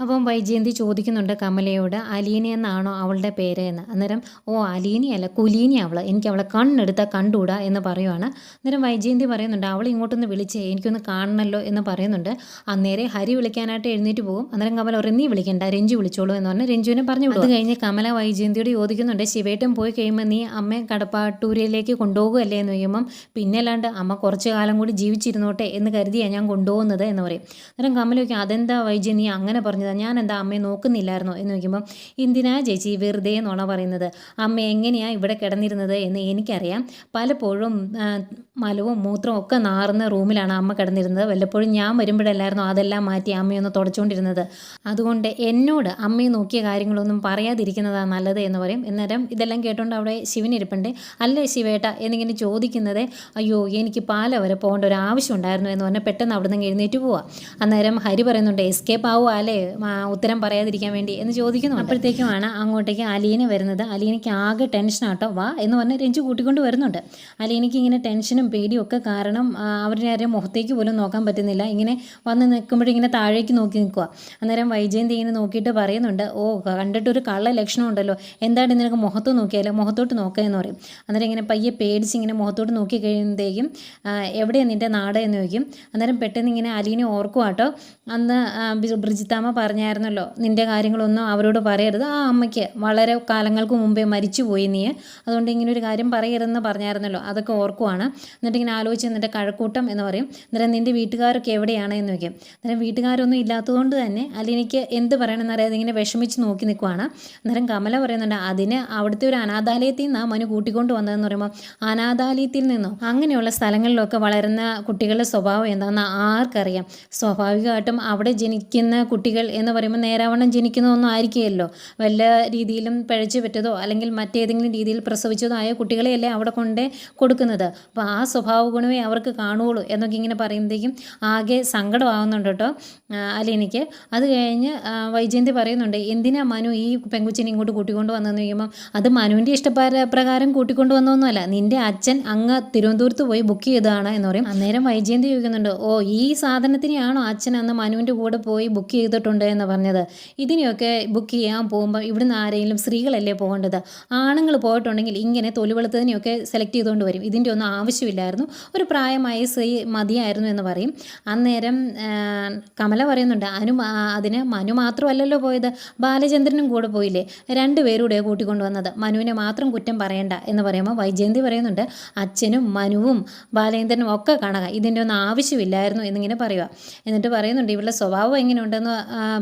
അപ്പം വൈജയന്തി ചോദിക്കുന്നുണ്ട് കമലയോട് അലീനി എന്നാണോ അവളുടെ പേര്? എന്ന്. അന്നേരം ഓ അലീനി അല്ല കുലീനി അവൾ എനിക്ക് അവളെ കണ്ണെടുത്താൽ കണ്ടുകൂടാ എന്ന് പറയുവാണ്. അന്നേരം വൈജയന്തി പറയുന്നുണ്ട് അവൾ ഇങ്ങോട്ടൊന്ന് വിളിച്ച് എനിക്കൊന്ന് കാണണമല്ലോ എന്ന് പറയുന്നുണ്ട്. അന്നേരെ ഹരി വിളിക്കാനായിട്ട് എഴുന്നേറ്റ് പോകും. അന്നേരം കമല അവർ നീ വിളിക്കണ്ട രഞ്ജു വിളിച്ചോളൂ എന്ന് പറഞ്ഞാൽ രഞ്ജുവിനെ പറഞ്ഞു വിടും അത് കഴിഞ്ഞ് കമല വൈജയന്തിയോട് ചോദിക്കുന്നുണ്ട് ശിവേട്ടൻ പോയി കഴിയുമ്പോൾ നീ അമ്മയെ കടപ്പാട്ടൂരിലേക്ക് കൊണ്ടുപോകുമല്ലേ എന്ന് ചോദിക്കുമ്പം പിന്നെ അല്ലാണ്ട് അമ്മ കുറച്ച് കാലം കൂടി ജീവിച്ചിരുന്നോട്ടെ എന്ന് കരുതിയാണ് ഞാൻ കൊണ്ടുപോകുന്നത് എന്ന് പറയും. അന്നേരം കമല ചോദിക്കും അതെന്താ വൈജയന്തി അങ്ങനെ അങ്ങനെ പറഞ്ഞതാ ഞാൻ എന്താ അമ്മയെ നോക്കുന്നില്ലായിരുന്നോ? എന്ന് ചോദിക്കുമ്പം എന്തിനാ ചേച്ചി വെറുതെ നുണ പറയുന്നത്? അമ്മ എങ്ങനെയാണ് ഇവിടെ കിടന്നിരുന്നത് എന്ന് എനിക്കറിയാം. പലപ്പോഴും മലവും മൂത്രവും ഒക്കെ നാറുന്ന റൂമിലാണ് അമ്മ കിടന്നിരുന്നത്. വല്ലപ്പോഴും ഞാൻ വരുമ്പോഴല്ലായിരുന്നു അതെല്ലാം മാറ്റി അമ്മയൊന്ന് തുടച്ചുകൊണ്ടിരുന്നത്. അതുകൊണ്ട് എന്നോട് അമ്മയെ നോക്കിയ കാര്യങ്ങളൊന്നും പറയാതിരിക്കുന്നതാണ് നല്ലത് എന്ന് പറയും. അന്നേരം ഇതെല്ലാം കേട്ടുകൊണ്ട് അവിടെ ശിവൻ ഇരിപ്പുണ്ട്. അല്ലേ ശിവേട്ട? എന്നിങ്ങനെ ചോദിക്കുന്നത് അയ്യോ എനിക്ക് പാല വരെ പോകേണ്ട ഒരു ആവശ്യം ഉണ്ടായിരുന്നു എന്ന് പറഞ്ഞാൽ പെട്ടെന്ന് അവിടെ നിന്ന് എഴുന്നേറ്റ് പോവാം. അന്നേരം ഹരി പറയുന്നുണ്ട് എസ്കേപ്പ് ആവുക അല്ലേ? ഉത്തരം പറയാതിരിക്കാൻ വേണ്ടി എന്ന് ചോദിക്കുന്നു അപ്പോഴത്തേക്കുമാണ് അങ്ങോട്ടേക്ക് അലീന വരുന്നത്. അലീനയ്ക്ക് ആകെ ടെൻഷനാട്ടോ വാ എന്ന് പറഞ്ഞ് രഞ്ജു കൂട്ടിക്കൊണ്ട് വരുന്നുണ്ട്. അലീനയ്ക്ക് ഇങ്ങനെ ടെൻഷനും പേടിയും ഒക്കെ കാരണം അവരുടെ ആരും മുഖത്തേക്ക് പോലും നോക്കാൻ പറ്റുന്നില്ല. ഇങ്ങനെ വന്ന് നിൽക്കുമ്പോഴിങ്ങനെ താഴേക്ക് നോക്കി നിൽക്കുക. അന്നേരം വൈജയന്തി ഇങ്ങനെ നോക്കിയിട്ട് പറയുന്നുണ്ട് ഓ കണ്ടിട്ടൊരു കള്ള ലക്ഷണം ഉണ്ടല്ലോ. എന്താണ് നിനക്ക് മുഖത്ത് നോക്കിയാലോ? മുഖത്തോട്ട് നോക്കുക എന്ന് പറയും. അന്നേരം ഇങ്ങനെ പയ്യെ പേടിച്ച് ഇങ്ങനെ മുഖത്തോട്ട് നോക്കി കഴിയുമ്പോഴത്തേക്കും എവിടെയാണ് നിന്റെ നാട്? എന്ന് ചോദിക്കും. അന്നേരം പെട്ടെന്ന് ഇങ്ങനെ അലീനെ ഓർക്കുക കേട്ടോ. അന്ന് ബ്രിജിത്താമ്മ പറഞ്ഞായിരുന്നല്ലോ നിന്റെ കാര്യങ്ങളൊന്നും അവരോട് പറയരുത്. ആ അമ്മയ്ക്ക് വളരെ കാലങ്ങൾക്ക് മുമ്പേ മരിച്ചു പോയി നീ. അതുകൊണ്ട് ഇങ്ങനെ ഒരു കാര്യം പറയരുതെന്ന് പറഞ്ഞായിരുന്നല്ലോ. അതൊക്കെ ഓർക്കുവാണ്. എന്നിട്ട് ഇങ്ങനെ ആലോചിച്ച് നിന്റെ കഴക്കൂട്ടം എന്ന് പറയും. അന്നേരം നിന്റെ വീട്ടുകാരൊക്കെ എവിടെയാണ് എന്ന് വയ്ക്കും അന്നേരം വീട്ടുകാരൊന്നും ഇല്ലാത്തതുകൊണ്ട് തന്നെ അലീനയ്ക്ക് എന്ത് പറയണമെന്ന് അറിയാതെ ഇങ്ങനെ വിഷമിച്ച് നോക്കി നിൽക്കുവാണ്. അന്നേരം കമല പറയുന്നുണ്ട് അതിന് അവിടുത്തെ ഒരു അനാഥാലയത്തിൽ നിന്നാണ് മനു കൂട്ടിക്കൊണ്ട് വന്നതെന്ന് പറയുമ്പോൾ അനാഥാലയത്തിൽ നിന്നോ? അങ്ങനെയുള്ള സ്ഥലങ്ങളിലൊക്കെ വളരുന്ന കുട്ടികളുടെ സ്വഭാവം എന്താണെന്ന് ആർക്കറിയാം. സ്വാഭാവികമായിട്ടും അവിടെ ജനിക്കുന്ന കുട്ടികൾ എന്ന് പറയുമ്പോൾ നേരാവണ്ണം ജനിക്കുന്നതൊന്നും ആയിരിക്കുമല്ലോ. വല്ല രീതിയിലും പിഴച്ചു പറ്റതോ അല്ലെങ്കിൽ മറ്റേതെങ്കിലും രീതിയിൽ പ്രസവിച്ചതോ ആയ കുട്ടികളെയല്ലേ അവിടെ കൊണ്ടേ കൊടുക്കുന്നത്. അപ്പോൾ ആ സ്വഭാവ ഗുണമേ അവർക്ക് കാണുകയുള്ളൂ എന്നൊക്കെ ഇങ്ങനെ പറയുമ്പോഴത്തേക്കും ആകെ സങ്കടമാവുന്നുണ്ട് കേട്ടോ അലീനയ്ക്ക്. അത് കഴിഞ്ഞ് വൈജയന്തി പറയുന്നുണ്ട് എന്തിനാ മനു ഈ പെങ്കുച്ചിനെ ഇങ്ങോട്ട് കൂട്ടിക്കൊണ്ട് വന്നതെന്ന് ചോദിക്കുമ്പം അത് മനുവിന്റെ ഇഷ്ടപ്രകാരം പ്രകാരം കൂട്ടിക്കൊണ്ട് വന്നതൊന്നുമല്ല. നിന്റെ അച്ഛൻ അങ്ങ് തിരുവനന്തപുരത്ത് പോയി ബുക്ക് ചെയ്തതാണ് എന്ന് പറയും. അന്നേരം വൈജയന്തി ചോദിക്കുന്നുണ്ട് ഓ ഈ സാധനത്തിനെയാണോ അച്ഛൻ അന്ന് മനുവിന്റെ കൂടെ പോയി ബുക്ക് ചെയ്തിട്ടുണ്ട് എന്ന് പറഞ്ഞത്? ഇതിനെയൊക്കെ ബുക്ക് ചെയ്യാൻ പോകുമ്പോൾ ഇവിടുന്ന് ആരെങ്കിലും സ്ത്രീകളല്ലേ പോകേണ്ടത്? ആണുങ്ങൾ പോയിട്ടുണ്ടെങ്കിൽ ഇങ്ങനെ തൊലിവെളുത്തതിനെയൊക്കെ സെലക്ട് ചെയ്തുകൊണ്ട് വരും. ഇതിന്റെ ഒന്നും ആവശ്യമില്ലായിരുന്നു ഒരു പ്രായമായ സ്ത്രീ മതിയായിരുന്നു എന്ന് പറയും. അന്നേരം കമല പറയുന്നുണ്ട് അനു അതിന് മനു മാത്രമല്ലല്ലോ പോയത്. ബാലചന്ദ്രനും കൂടെ പോയില്ലേ? രണ്ടുപേരൂടെ കൂട്ടിക്കൊണ്ടുവന്നത്. മനുവിനെ മാത്രം കുറ്റം പറയണ്ട എന്ന് പറയുമ്പോൾ വൈജയന്തി പറയുന്നുണ്ട് അച്ഛനും മനുവും ബാലേന്ദ്രനും ഒക്കെ കാണുക. ഇതിന്റെ ഒന്നും ആവശ്യമില്ലായിരുന്നു എന്നിങ്ങനെ പറയുക. എന്നിട്ട് പറയുന്നുണ്ട് ഇവളുടെ സ്വഭാവം എങ്ങനെയുണ്ടെന്ന്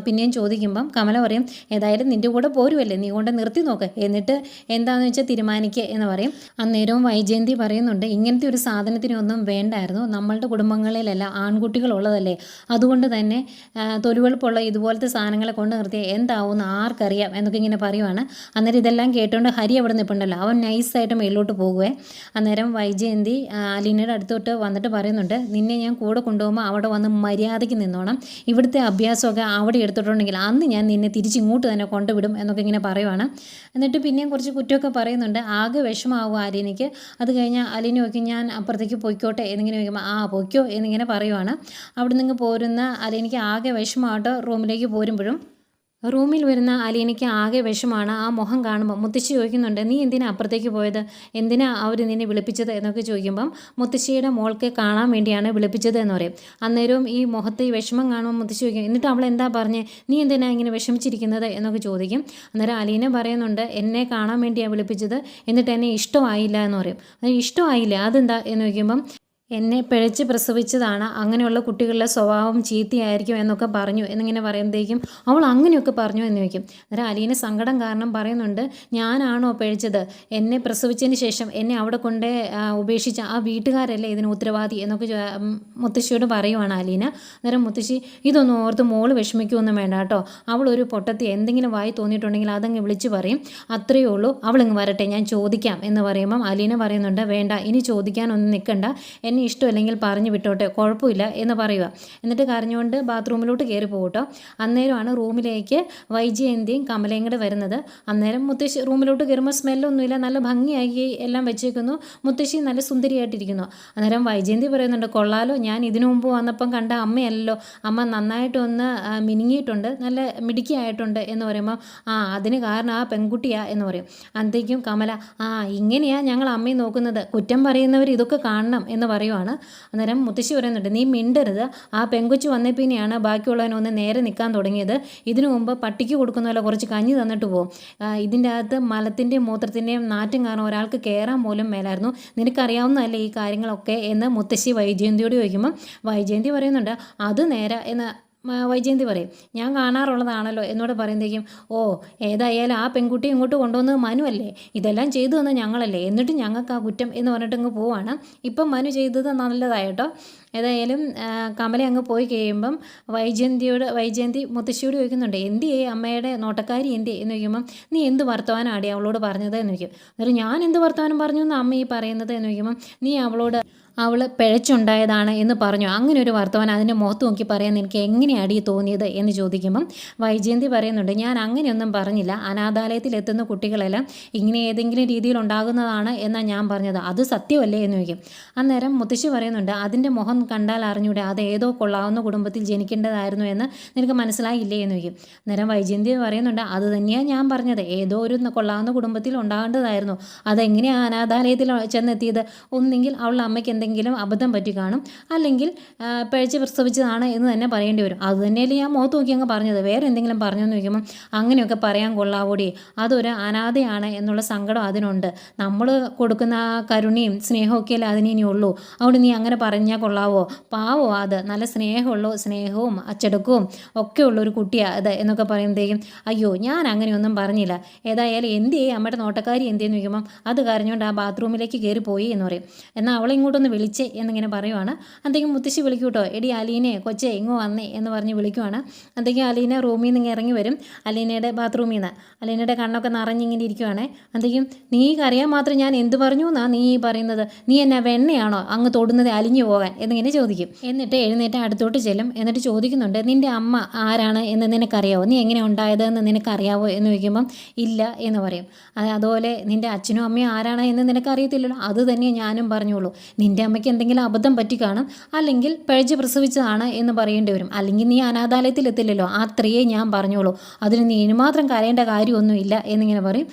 പിന്നെയും ചോദിക്കുമ്പം കമല പറയും ഏതായാലും നിന്റെ കൂടെ പോരുമല്ലേ നീ കൊണ്ട് നിർത്തി നോക്ക്. എന്നിട്ട് എന്താണെന്ന് വെച്ചാൽ തീരുമാനിക്കുക എന്ന് പറയും. അന്നേരവും വൈജയന്തി പറയുന്നുണ്ട് ഇങ്ങനത്തെ ഒരു സാധനത്തിനൊന്നും വേണ്ടായിരുന്നു. നമ്മളുടെ കുടുംബങ്ങളിലല്ല ആൺകുട്ടികളുള്ളതല്ലേ? അതുകൊണ്ട് തന്നെ തൊലുവെളുപ്പുള്ള ഇതുപോലത്തെ സാധനങ്ങളെ കൊണ്ട് നിർത്തിയാൽ എന്താവും ആർക്കറിയാം എന്നൊക്കെ ഇങ്ങനെ പറയുവാണ്. അന്നേരം ഇതെല്ലാം കേട്ടുകൊണ്ട് ഹരി അവിടെ നിൽപ്പുണ്ടല്ലോ അവൻ നൈസായിട്ട് മേളിലോട്ട് പോകുവേ. അന്നേരം വൈജയന്തി അലീനയുടെ അടുത്തോട്ട് വന്നിട്ട് പറയുന്നുണ്ട് നിന്നെ ഞാൻ കൂടെ കൊണ്ടുപോകുമ്പോൾ അവിടെ വന്ന് മര്യാദയ്ക്ക് നിന്നോണം. ഇവിടുത്തെ അഭ്യാസമൊക്കെ അവിടെ എടുത്തിട്ടുണ്ടെങ്കിൽ അന്ന് ഞാൻ നിന്നെ തിരിച്ചിങ്ങോട്ട് തന്നെ കൊണ്ടുവിടും എന്നൊക്കെ ഇങ്ങനെ പറയുവാണ്. എന്നിട്ട് പിന്നെയും കുറച്ച് കുറ്റമൊക്കെ പറയുന്നുണ്ട്. ആകെ വിഷമാവും ആലിനിക്ക് അത് കഴിഞ്ഞാൽ നോക്കി ഞാൻ അപ്പുറത്തേക്ക് പൊയ്ക്കോട്ടെ എന്നിങ്ങനെ ചോദിക്കുമ്പോൾ ആ പൊയ്ക്കോ എന്നിങ്ങനെ പറയുവാണ്. അവിടെ നിന്ന് പോരുന്ന അലീനയ്ക്ക് ആകെ വിഷമമായിട്ട് റൂമിലേക്ക് പോരുമ്പോഴും. റൂമിൽ വരുന്ന അലീനയ്ക്ക് ആകെ വിഷമാണ് ആ മുഖം കാണുമ്പോൾ മുത്തശ്ശി ചോദിക്കുന്നുണ്ട് നീ എന്തിനാ അപ്പുറത്തേക്ക് പോയത്? എന്തിനാ അവർ നിന്നെ വിളിപ്പിച്ചത്? എന്നൊക്കെ ചോദിക്കുമ്പം മുത്തശ്ശിയുടെ മോൾക്ക് കാണാൻ വേണ്ടിയാണ് വിളിപ്പിച്ചത് എന്ന് പറയും. അന്നേരവും ഈ മുഖത്ത് ഈ വിഷമം കാണുമ്പോൾ മുത്തശ്ശി ചോദിക്കും എന്നിട്ട് അവൾ എന്താ പറഞ്ഞ്? നീ എന്തിനാ ഇങ്ങനെ വിഷമിച്ചിരിക്കുന്നത്? എന്നൊക്കെ ചോദിക്കും. അന്നേരം അലീന പറയുന്നുണ്ട് എന്നെ കാണാൻ വേണ്ടിയാണ് വിളിപ്പിച്ചത്. എന്നിട്ട് എന്നെ ഇഷ്ടമായില്ല എന്ന് പറയും. അത് ഇഷ്ടമായില്ല? അതെന്താ? എന്ന് ചോദിക്കുമ്പം എന്നെ പിഴച്ച് പ്രസവിച്ചതാണ്. അങ്ങനെയുള്ള കുട്ടികളുടെ സ്വഭാവം ചീത്തയായിരിക്കും എന്നൊക്കെ പറഞ്ഞു. എന്നിങ്ങനെ പറയുമ്പോഴത്തേക്കും അവൾ അങ്ങനെയൊക്കെ പറഞ്ഞു എന്ന് ചോദിക്കും. അന്നേരം അലീന സങ്കടം കാരണം പറയുന്നുണ്ട് ഞാനാണോ പിഴച്ചത്? എന്നെ പ്രസവിച്ചതിന് ശേഷം എന്നെ അവിടെ കൊണ്ട് ഉപേക്ഷിച്ച ആ വീട്ടുകാരല്ലേ ഇതിന് ഉത്തരവാദി? എന്നൊക്കെ മുത്തശ്ശിയോട് പറയുവാണ് അലീന. അന്നേരം മുത്തശ്ശി ഇതൊന്നും ഓർത്ത് മോൾ വിഷമിക്കുമൊന്നും വേണ്ട കേട്ടോ. അവൾ ഒരു പൊട്ടത്തി എന്തെങ്കിലും വായി തോന്നിയിട്ടുണ്ടെങ്കിൽ അതങ്ങ് വിളിച്ച് പറയും. അത്രയേ ഉള്ളൂ. അവളിങ്ങ് വരട്ടെ ഞാൻ ചോദിക്കാം. എന്ന് പറയുമ്പം അലീന പറയുന്നുണ്ട് വേണ്ട ഇനി ചോദിക്കാനൊന്നും നിൽക്കണ്ട. എന്നെ ഇഷ്ടമല്ലെങ്കിൽ പറഞ്ഞു വിട്ടോട്ടെ കുഴപ്പമില്ല എന്ന് പറയുക. എന്നിട്ട് കരഞ്ഞുകൊണ്ട് ബാത്റൂമിലോട്ട് കയറി പോകട്ടോ അന്നേരമാണ് റൂമിലേക്ക് വൈജയന്തിയും കമലയും കൂടെ വരുന്നത്. അന്നേരം മുത്തശ്ശി റൂമിലോട്ട് കയറുമ്പോൾ സ്മെല്ലൊന്നുമില്ല നല്ല ഭംഗിയാക്കി എല്ലാം വെച്ചേക്കുന്നു. മുത്തശ്ശി നല്ല സുന്ദരിയായിട്ടിരിക്കുന്നു. അന്നേരം വൈജയന്തി പറയുന്നുണ്ട് കൊള്ളാലോ ഞാൻ ഇതിനു മുമ്പ് വന്നപ്പം കണ്ട അമ്മയല്ലോ അമ്മ നന്നായിട്ടൊന്ന് മിനുങ്ങിയിട്ടുണ്ട് നല്ല മിടുക്കിയായിട്ടുണ്ട് എന്ന് പറയുമ്പോൾ ആ അതിന് കാരണം ആ പെൺകുട്ടിയാ എന്ന് പറയും. അന്തേക്കും കമല ആ ഇങ്ങനെയാ ഞങ്ങൾ അമ്മയെ നോക്കുന്നത്. കുറ്റം പറയുന്നവർ ഇതൊക്കെ കാണണം എന്ന് പറയുവാണ്. അന്നേരം മുത്തശ്ശി പറയുന്നുണ്ട് നീ മിണ്ടരുത്. ആ പെങ്കൊച്ചു വന്നേ പിന്നെയാണ് ബാക്കിയുള്ളവനൊന്ന് നേരെ നിൽക്കാൻ തുടങ്ങിയത്. ഇതിനു മുമ്പ് പട്ടിക്ക് കൊടുക്കുന്ന പോലെ കുറച്ച് കഞ്ഞി തന്നിട്ട് പോകും ഇതിന്റെ അകത്ത് മലത്തിന്റെയും മൂത്രത്തിന്റെയും നാറ്റും കാരണം ഒരാൾക്ക് കയറാൻ പോലും മേലായിരുന്നു. നിനക്കറിയാവുന്നതല്ലേ ഈ കാര്യങ്ങളൊക്കെ? എന്ന് മുത്തശ്ശി വൈജയന്തിയോട് ചോദിക്കുമ്പോൾ വൈജയന്തി പറയുന്നുണ്ട് അത് നേരെ എന്ന് വൈജയന്തി പറയും ഞാൻ കാണാറുള്ളതാണല്ലോ. എന്നോട് പറയുന്നതേക്കും ഓ ഏതായാലും ആ പെൺകുട്ടി ഇങ്ങോട്ട് കൊണ്ടുവന്നത് മനു അല്ലേ? ഇതെല്ലാം ചെയ്തു തന്ന ഞങ്ങളല്ലേ? എന്നിട്ട് ഞങ്ങൾക്ക് ആ കുറ്റം എന്ന് പറഞ്ഞിട്ട് അങ്ങ് പോവാണ്. ഇപ്പം മനു ചെയ്തത് നല്ലതായിട്ടോ? ഏതായാലും കമല അങ്ങ് പോയി കഴിയുമ്പം വൈജയന്തിയോട് വൈജയന്തി മുത്തശ്ശിയോട് ചോദിക്കുന്നുണ്ട് എന്തിയേ അമ്മയുടെ നോട്ടക്കാരി എന്ത് എന്ന് ചോദിക്കുമ്പം നീ എന്ത് വർത്തമാനമാടി അവളോട് പറഞ്ഞത്? എന്ന് ചോദിക്കും. എന്നിട്ട് ഞാൻ എന്ത് വർത്തമാനം പറഞ്ഞു എന്ന് അമ്മ ഈ പറയുന്നത്? എന്ന് ചോദിക്കുമ്പം നീ അവളോട് അവൾ പിഴച്ചുണ്ടായതാണ് എന്ന് പറഞ്ഞു. അങ്ങനെ ഒരു വർത്തമാനം അതിന്റെ മുഖത്ത് നോക്കി പറയാൻ എനിക്ക് എങ്ങനെയാണ് ഈ തോന്നിയത് എന്ന് ചോദിക്കുമ്പം വൈജയന്തി പറയുന്നുണ്ട് ഞാൻ അങ്ങനെയൊന്നും പറഞ്ഞില്ല. അനാഥാലയത്തിൽ എത്തുന്ന കുട്ടികളെല്ലാം ഇങ്ങനെ ഏതെങ്കിലും രീതിയിൽ ഉണ്ടാകുന്നതാണ് എന്നാണ് ഞാൻ പറഞ്ഞത്. അത് സത്യമല്ലേ? എന്ന് ചോദിക്കും. അന്നേരം മുത്തശ്ശി പറയുന്നുണ്ട് അതിന്റെ മുഖം കണ്ടാൽ അറിഞ്ഞൂടെ. അത് ഏതോ കൊള്ളാവുന്ന കുടുംബത്തിൽ ജനിക്കേണ്ടതായിരുന്നു എന്ന് നിനക്ക് മനസ്സിലായില്ലേ? എന്ന് ചോദിക്കും. അന്നേരം വൈജയന്തി പറയുന്നുണ്ട് അത് തന്നെയാണ് ഞാൻ പറഞ്ഞത്. ഏതോ ഒരു കൊള്ളാവുന്ന കുടുംബത്തിൽ ഉണ്ടാകേണ്ടതായിരുന്നു. അതെങ്ങനെയാണ് അനാഥാലയത്തിൽ ചെന്നെത്തിയത്? ഒന്നെങ്കിൽ അവളുടെ അമ്മയ്ക്ക് അബദ്ധം പറ്റി കാണും. അല്ലെങ്കിൽ പഴച്ച് പ്രസവിച്ചതാണ് എന്ന് തന്നെ പറയേണ്ടി വരും. അത് തന്നെയല്ലേ ഞാൻ മുഖത്ത് നോക്കി അങ്ങ് പറഞ്ഞത്. വേറെ എന്തെങ്കിലും പറഞ്ഞെന്ന് ചോദിക്കുമ്പം അങ്ങനെയൊക്കെ പറയാൻ കൊള്ളാവൂടി. അതൊരു അനാഥയാണ് എന്നുള്ള സങ്കടം അതിനുണ്ട്. നമ്മൾ കൊടുക്കുന്ന ആ കരുണയും സ്നേഹമൊക്കെ അല്ലേ അതിനെ ഇനി അതുകൊണ്ട് നീ അങ്ങനെ പറഞ്ഞാൽ കൊള്ളാവോ? പാവോ അത്. നല്ല സ്നേഹമുള്ളൂ സ്നേഹവും അച്ചടക്കവും ഒക്കെ ഉള്ള ഒരു കുട്ടിയാണ് അത് എന്നൊക്കെ പറയുമ്പോഴത്തേക്കും അയ്യോ ഞാൻ അങ്ങനെയൊന്നും പറഞ്ഞില്ല. ഏതായാലും എന്ത് ചെയ്യും അമ്മയുടെ നോട്ടക്കാരി എന്തെന്ന് ചോദിക്കുമ്പം അത് കരഞ്ഞുകൊണ്ട് ആ ബാത്റൂമിലേക്ക് കയറി പോയി എന്ന് പറയും. എന്നാൽ അവളെ ഇങ്ങോട്ടൊന്ന് വിളിച്ചേ എന്നിങ്ങനെ പറയുവാണ്. അന്തേക്കും മുത്തശ്ശി വിളിക്കൂട്ടോ. എടി അലീനെ കൊച്ചെ ഇങ്ങ് വന്നേ എന്ന് പറഞ്ഞ് വിളിക്കുവാണ്. അന്തേക്കും അലീന റൂമിൽ നിന്ന് ഇറങ്ങി വരും. അലീനയുടെ ബാത്റൂമിൽ നിന്ന് അലീനയുടെ കണ്ണൊക്കെ നിറഞ്ഞിങ്ങനെ ഇരിക്കുവാണേ. അന്തേക്കും നീ കറിയാൻ മാത്രം ഞാൻ എന്ത് പറഞ്ഞു എന്നാ നീ പറയുന്നത്? നീ എന്നാ വെണ്ണയാണോ അങ്ങ് തൊടുന്നത് അലിഞ്ഞു പോകാൻ? എന്നിങ്ങനെ ചോദിക്കും. എന്നിട്ട് എഴുന്നേറ്റ് അടുത്തോട്ട് ചെല്ലും. എന്നിട്ട് ചോദിക്കുന്നുണ്ട് നിന്റെ അമ്മ ആരാണ് എന്ന് നിനക്കറിയാവോ? നീ എങ്ങനെ ഉണ്ടായതെന്ന് നിനക്കറിയാവോ? എന്ന് ചോദിക്കുമ്പം ഇല്ല എന്ന് പറയും. അത് അതുപോലെ നിന്റെ അച്ഛനും അമ്മയും ആരാണ് എന്ന് നിനക്കറിയത്തില്ലല്ലോ? അത് തന്നെ ഞാനും പറഞ്ഞോളൂ. നിന്റെ അമ്മയ്ക്ക് എന്തെങ്കിലും അബദ്ധം പറ്റി കാണും അല്ലെങ്കിൽ പഴച്ച് പ്രസവിച്ചതാണ് എന്ന് പറയേണ്ടി വരും. അല്ലെങ്കിൽ നീ അനാഥാലയത്തിൽ എത്തില്ലല്ലോ ആ സ്ത്രീയെ ഞാൻ പറഞ്ഞോളൂ. അതിന് നീ ഇനി മാത്രം കരയേണ്ട കാര്യമൊന്നുമില്ല എന്നിങ്ങനെ പറയും.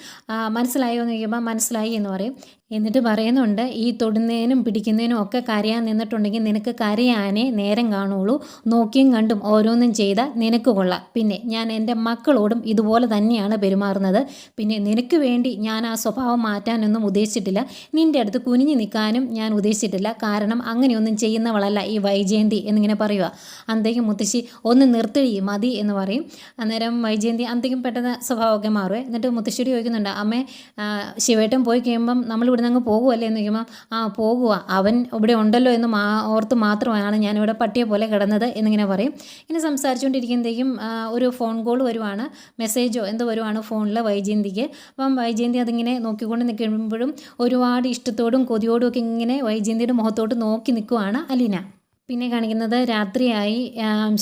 മനസ്സിലായോ എന്ന് ചോദിക്കുമ്പോൾ മനസ്സിലായി എന്ന് പറയും. എന്നിട്ട് പറയുന്നുണ്ട് ഈ തൊടുന്നതിനും പിടിക്കുന്നതിനും ഒക്കെ കരയാൻ നിന്നിട്ടുണ്ടെങ്കിൽ നിനക്ക് കരയാനേ നേരം കാണുള്ളൂ. നോക്കിയും കണ്ടും ഓരോന്നും ചെയ്താൽ നിനക്ക് കൊള്ളാം. പിന്നെ ഞാൻ എന്റെ മക്കളോടും ഇതുപോലെ തന്നെയാണ് പെരുമാറുന്നത്. പിന്നെ നിനക്ക് വേണ്ടി ഞാൻ ആ സ്വഭാവം മാറ്റാനൊന്നും ഉദ്ദേശിച്ചിട്ടില്ല. നിന്റെ അടുത്ത് കുനിഞ്ഞു നിൽക്കാനും ഞാൻ ഉദ്ദേശിച്ചിട്ടില്ല. കാരണം അങ്ങനെയൊന്നും ചെയ്യുന്നവളല്ല ഈ വൈജയന്തി എന്നിങ്ങനെ പറയുക. അന്തേക്കും മുത്തശ്ശി ഒന്ന് നിർത്തി മതി എന്ന് പറയും. അന്നേരം വൈജയന്തി അന്തേക്കും പെട്ടെന്ന് സ്വഭാവമൊക്കെ മാറുമേ എന്നിട്ട് മുത്തശ്ശിയോട് ചോദിക്കുന്നുണ്ട് അമ്മേ ശിവേട്ടം ശിവേട്ടൻ പോയി കഴിയുമ്പം നമ്മൾ ഇവിടുന്ന് അങ്ങ് പോകുമല്ലേ എന്ന് ചോദിക്കുമ്പോൾ ആ പോകുക അവൻ ഇവിടെ ഉണ്ടല്ലോ എന്ന് മാ ഓർത്ത് മാത്രമാണ് ഞാനിവിടെ പട്ടിയെ പോലെ കിടന്നത് എന്നിങ്ങനെ പറയും. ഇനി സംസാരിച്ചുകൊണ്ടിരിക്കുമ്പോഴത്തേക്കും ഒരു ഫോൺ കോൾ വരുവാണ്. മെസ്സേജോ എന്തോ വരുവാണ് ഫോണിൽ വൈജയന്തിക്ക്. അപ്പം വൈജയന്തി അതിങ്ങനെ നോക്കിക്കൊണ്ട് നിൽക്കുമ്പോഴും ഒരുപാട് ഇഷ്ടത്തോടും കൊതിയോടും ഒക്കെ ഇങ്ങനെ വൈജയന്തിയുടെ മുഖത്തോട്ട് നോക്കി നിൽക്കുവാണ് അലീന. പിന്നെ കാണിക്കുന്നത് രാത്രിയായി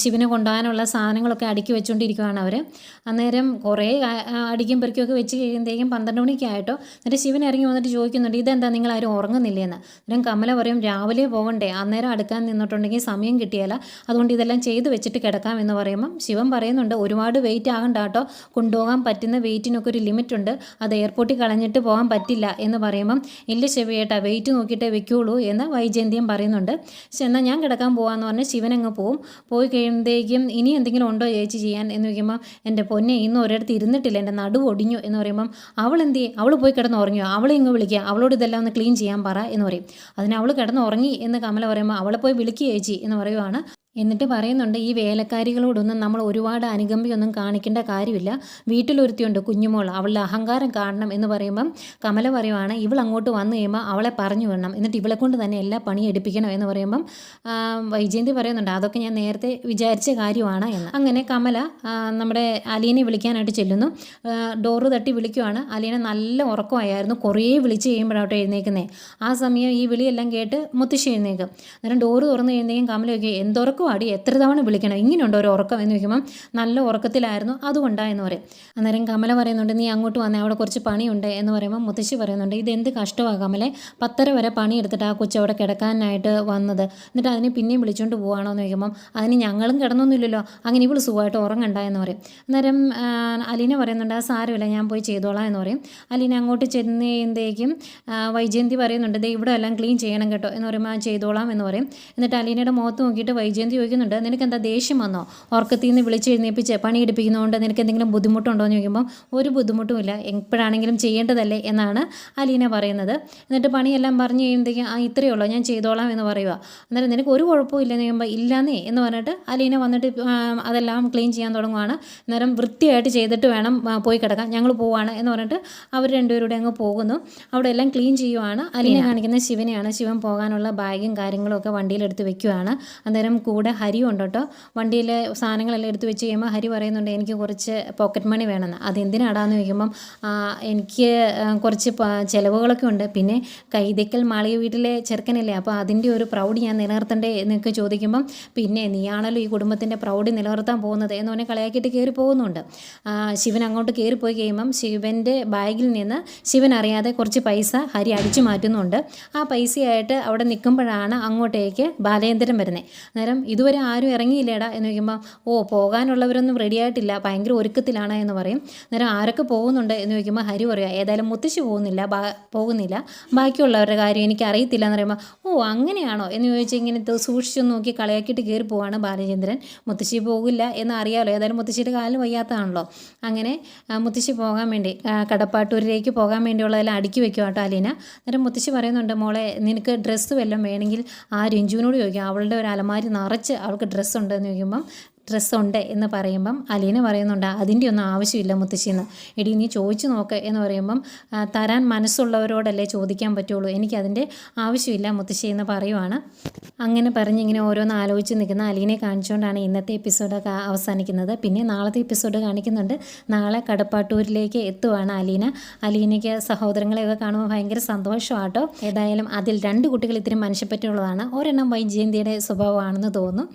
ശിവനെ കൊണ്ടുപോകാനുള്ള സാധനങ്ങളൊക്കെ അടുക്കി വെച്ചുകൊണ്ടിരിക്കുകയാണ് അവർ അന്നേരം കുറേ അടിക്കും പെറുക്കിയൊക്കെ വെച്ച് കഴിയുമ്പോഴത്തേക്കും പന്ത്രണ്ട് മണിക്ക് ആയിട്ടോ എന്നിട്ട് ശിവൻ ഇറങ്ങി വന്നിട്ട് ചോദിക്കുന്നുണ്ട് ഇതെന്താ നിങ്ങൾ ആരും ഉറങ്ങുന്നില്ലേന്ന്? അന്നേരം കമല പറയും രാവിലെ പോകണ്ടേ അന്നേരം അടുക്കാൻ നിന്നിട്ടുണ്ടെങ്കിൽ സമയം കിട്ടിയല്ല അതുകൊണ്ട് ഇതെല്ലാം ചെയ്ത് വെച്ചിട്ട് കിടക്കാം എന്ന് പറയുമ്പം ശിവൻ പറയുന്നുണ്ട് ഒരുപാട് വെയിറ്റ് ആകണ്ട കേട്ടോ. കൊണ്ടുപോകാൻ പറ്റുന്ന വെയിറ്റിനൊക്കെ ഒരു ലിമിറ്റ് ഉണ്ട്. അത് എയർപോർട്ടിൽ കളഞ്ഞിട്ട് പോകാൻ പറ്റില്ല എന്ന് പറയുമ്പം ഇല്ല ശിവയേട്ടാ വെയിറ്റ് നോക്കിയിട്ടേ വെക്കുള്ളൂ എന്ന് വൈജയന്തിയും പറയുന്നുണ്ട്. എന്നാൽ ഞാൻ കിടക്കാൻ പോകാമെന്ന് പറഞ്ഞ് ശിവൻ അങ്ങ് പോവും. പോയി കഴിയുമ്പോഴത്തേക്കും ഇനി എന്തെങ്കിലും ഉണ്ടോ ചേച്ചി ചെയ്യാൻ? എന്ന് ചോദിക്കുമ്പോൾ എന്റെ പൊന്നെ ഇന്ന് ഒരിടത്ത് ഇരുന്നിട്ടില്ല. എന്റെ നടുവ് ഒടിഞ്ഞു എന്ന് പറയുമ്പം അവൾ എന്ത് ചെയ്യും? അവൾ പോയി കിടന്ന് ഉറങ്ങിയോ? അവളെ ഇങ്ങ് വിളിക്കുക അവളോട് ഇതെല്ലാം ഒന്ന് ക്ലീൻ ചെയ്യാൻ പറ എന്ന് പറയും. അതിന് അവൾ കിടന്ന് ഉറങ്ങി എന്ന് കമല പറയുമ്പോൾ അവളെ പോയി വിളിക്കുക ചേച്ചി എന്ന് പറയുവാണ്. എന്നിട്ട് പറയുന്നുണ്ട് ഈ വേലക്കാരികളോടൊന്നും നമ്മൾ ഒരുപാട് അനുകമ്പയൊന്നും കാണിക്കേണ്ട കാര്യമില്ല. വീട്ടിലൊരുത്തിയുണ്ട് കുഞ്ഞുമോൾ അവളുടെ അഹങ്കാരം കാണണം എന്ന് പറയുമ്പം കമല പറയുവാണ് ഇവൾ അങ്ങോട്ട് വന്നു കഴിയുമ്പോൾ അവളെ പറഞ്ഞു വിടണം. എന്നിട്ട് ഇവളെ കൊണ്ട് തന്നെ എല്ലാ പണി എടുപ്പിക്കണം എന്ന് പറയുമ്പം വൈജയന്തി പറയുന്നുണ്ട് അതൊക്കെ ഞാൻ നേരത്തെ വിചാരിച്ച കാര്യമാണ് എന്ന്. അങ്ങനെ കമല നമ്മുടെ അലീനെ വിളിക്കാനായിട്ട് ചെല്ലുന്നു. ഡോറ് തട്ടി വിളിക്കുവാണ്. അലീനെ നല്ല ഉറക്കമായിരുന്നു കുറേ വിളിച്ച് കഴിയുമ്പോഴാട്ടോ എഴുന്നേക്കുന്നത് ആ സമയം ഈ വിളിയെല്ലാം കേട്ട് മുത്തശ്ശി എഴുന്നേക്കും അന്നേരം ഡോറ് തുറന്ന് കഴിയുമ്പോഴേക്കും കമലയൊക്കെ എന്തുറക്കം അടി എത്ര തവണ വിളിക്കണം? ഇങ്ങനെയുണ്ടോ ഒരു ഉറക്കം? എന്ന് ചോദിക്കുമ്പം നല്ല ഉറക്കത്തിലായിരുന്നു അതുകൊണ്ടായെന്ന് പറയും. അന്നേരം കമല പറയുന്നുണ്ട് നീ അങ്ങോട്ട് വന്നേ അവിടെ കുറച്ച് പണിയുണ്ട് എന്ന് പറയുമ്പോൾ മുത്തശ്ശി പറയുന്നുണ്ട് ഇത് എന്ത് കഷ്ടമാണ് കമലെ പത്തര വരെ പണിയെടുത്തിട്ട് ആ കൊച്ചു അവിടെ കിടക്കാനായിട്ട് വന്നത്. എന്നിട്ട് അതിനെ പിന്നെയും വിളിച്ചുകൊണ്ട് പോവാണോ? എന്ന് ചോദിക്കുമ്പം അതിന് ഞങ്ങളും കിടന്നൊന്നുമില്ലല്ലോ അങ്ങനെ ഇവിടെ സുഖമായിട്ട് ഉറങ്ങണ്ട എന്ന് പറയും. അന്നേരം അലീന പറയുന്നുണ്ട് ആ സാരമില്ല ഞാൻ പോയി ചെയ്തോളാം എന്ന് പറയും. അലീന അങ്ങോട്ട് ചെന്ന് കഴിയുമ്പോഴേക്കും ആ, വൈജയന്തി പറയുന്നുണ്ട് ഇവിടെ എല്ലാം ക്ലീൻ ചെയ്യണം കേട്ടോ എന്ന് പറയുമ്പോൾ ആ ചെയ്തോളാം എന്ന് പറയും. എന്നിട്ട് അലീനയുടെ മുഖത്ത് നോക്കിയിട്ട് വൈജയന്തി ചോദിക്കുന്നുണ്ട് നിനക്ക് എന്താ ദേഷ്യം വന്നോ? ഉറക്കത്തിൽ നിന്ന് വിളിച്ച് എഴുന്നേപ്പിച്ച് പണി എടുപ്പിക്കുന്നതുകൊണ്ട് നിനക്ക് എന്തെങ്കിലും ബുദ്ധിമുട്ടുണ്ടോ? എന്ന് ചോദിക്കുമ്പോൾ ഒരു ബുദ്ധിമുട്ടുമില്ല. എപ്പോഴാണെങ്കിലും ചെയ്യേണ്ടതല്ലേ? എന്നാണ് അലീന പറയുന്നത്. എന്നിട്ട് പണിയെല്ലാം പറഞ്ഞു കഴിയുമ്പോഴത്തേക്കും ആ ഇത്രയേ ഉള്ളൂ. ഞാൻ ചെയ്തോളാം എന്ന് പറയുക. അന്നേരം നിനക്ക് ഒരു കുഴപ്പവും ഇല്ലെന്ന് ചോദിക്കുമ്പോൾ ഇല്ലാന്നേ എന്ന് പറഞ്ഞിട്ട് അലീന വന്നിട്ട് അതെല്ലാം ക്ലീൻ ചെയ്യാൻ തുടങ്ങുവാണ്. അന്നേരം വൃത്തിയായിട്ട് ചെയ്തിട്ട് വേണം പോയി കിടക്കാൻ. ഞങ്ങൾ പോവാണ് എന്ന് പറഞ്ഞിട്ട് അവർ രണ്ടുപേരുടെ അങ്ങ് പോകുന്നു. അവിടെ എല്ലാം ക്ലീൻ ചെയ്യുവാണ്. അലീന കാണിക്കുന്ന ശിവനെയാണ്. ശിവൻ പോകാനുള്ള ബാഗും കാര്യങ്ങളും ഒക്കെ വണ്ടിയിലെടുത്ത് വെക്കുവാണ്. അന്നേരം കൂടെ ഹരി ഉണ്ട് കേട്ടോ. വണ്ടിയിലെ സാധനങ്ങളെല്ലാം എടുത്ത് വെച്ച് കഴിയുമ്പോൾ ഹരി പറയുന്നുണ്ട് എനിക്ക് കുറച്ച് പോക്കറ്റ് മണി വേണമെന്ന്. അതെന്തിനാടാന്ന് ചോദിക്കുമ്പം എനിക്ക് കുറച്ച് ചിലവുകളൊക്കെ ഉണ്ട്. പിന്നെ കൈതയ്ക്കൽ മാളിക വീട്ടിലെ ചെറുക്കനല്ലേ അപ്പോൾ അതിന്റെ ഒരു പ്രൗഡ് ഞാൻ നിലനിർത്തണ്ടേ എന്നൊക്കെ ചോദിക്കുമ്പം പിന്നെ നീയാണല്ലോ ഈ കുടുംബത്തിന്റെ പ്രൗഡ് നിലനിർത്താൻ പോകുന്നത് എന്ന് പറഞ്ഞാൽ കളയാക്കിയിട്ട് കയറി പോകുന്നുണ്ട്. ശിവൻ അങ്ങോട്ട് കയറിപ്പോയി കഴിയുമ്പം ശിവന്റെ ബാഗിൽ നിന്ന് ശിവൻ അറിയാതെ കുറച്ച് പൈസ ഹരി അടിച്ചു മാറ്റുന്നുണ്ട്. ആ പൈസയായിട്ട് അവിടെ നിൽക്കുമ്പോഴാണ് അങ്ങോട്ടേക്ക് ബാലേന്ദ്രൻ വരുന്നത് അന്നേരം ഇതുവരെ ആരും ഇറങ്ങിയില്ലേടാ എന്ന് ചോദിക്കുമ്പോൾ ഓ പോകാനുള്ളവരൊന്നും റെഡി ആയിട്ടില്ല ഭയങ്കര ഒരുക്കത്തിലാണ് എന്ന് പറയും. അന്നേരം ആരൊക്കെ പോകുന്നുണ്ട്? എന്ന് ചോദിക്കുമ്പോൾ ഹരി പറയുക ഏതായാലും മുത്തശ്ശി പോകുന്നില്ല പോകുന്നില്ല. ബാക്കിയുള്ളവരുടെ കാര്യം എനിക്ക് അറിയത്തില്ല എന്ന് പറയുമ്പോൾ ഓ അങ്ങനെയാണോ? എന്ന് ചോദിച്ചാൽ ഇങ്ങനെ സൂക്ഷിച്ചു നോക്കി കളയാക്കിയിട്ട് കയറി പോവാണ് ബാലചന്ദ്രൻ. മുത്തശ്ശി പോകില്ല എന്ന് അറിയാമല്ലോ ഏതായാലും മുത്തശ്ശിയുടെ കാലിൽ വയ്യാത്തതാണല്ലോ. അങ്ങനെ മുത്തശ്ശി പോകാൻ വേണ്ടി കടപ്പാട്ടൂരിലേക്ക് പോകാൻ വേണ്ടിയുള്ളതെല്ലാം അടുക്കി വെക്കുക കേട്ടോ അലീന. അന്നേരം മുത്തശ്ശി പറയുന്നുണ്ട് മോളെ നിനക്ക് ഡ്രസ്സ് വല്ലതും വേണമെങ്കിൽ ആ രഞ്ജുവിനോട് ചോദിക്കാം അവളുടെ ഒരു അലമാരി നിറച്ച് അവൾക്ക് ഡ്രസ്സ് ഉണ്ടെന്ന് ചോദിക്കുമ്പം ഡ്രസ്സുണ്ട് എന്ന് പറയുമ്പം അലീന പറയുന്നുണ്ട് അതിന്റെ ഒന്നും ആവശ്യമില്ല മുത്തശ്ശിന്ന് എടി നീ ചോദിച്ചു നോക്ക് എന്ന് പറയുമ്പം തരാൻ മനസ്സുള്ളവരോടല്ലേ ചോദിക്കാൻ പറ്റുള്ളൂ. എനിക്കതിന്റെ ആവശ്യമില്ല മുത്തശ്ശി എന്ന് പറയുവാണ്. അങ്ങനെ പറഞ്ഞ് ഇങ്ങനെ ഓരോന്ന് ആലോചിച്ച് നിൽക്കുന്ന അലീനെ കാണിച്ചുകൊണ്ടാണ് ഇന്നത്തെ എപ്പിസോഡൊക്കെ അവസാനിക്കുന്നത്. പിന്നെ നാളത്തെ എപ്പിസോഡ് കാണിക്കുന്നുണ്ട്. നാളെ കടപ്പാട്ടൂരിലേക്ക് എത്തുവാണ് അലീന. അലീനയ്ക്ക് സഹോദരങ്ങളെയൊക്കെ കാണുമ്പോൾ ഭയങ്കര സന്തോഷമാട്ടോ. ഏതായാലും അതിൽ രണ്ട് കുട്ടികൾ ഇത്തിരി മനുഷ്യപ്പറ്റുള്ളതാണ് ഒരെണ്ണം വൈജയന്തിയുടെ സ്വഭാവമാണെന്ന് തോന്നുന്നു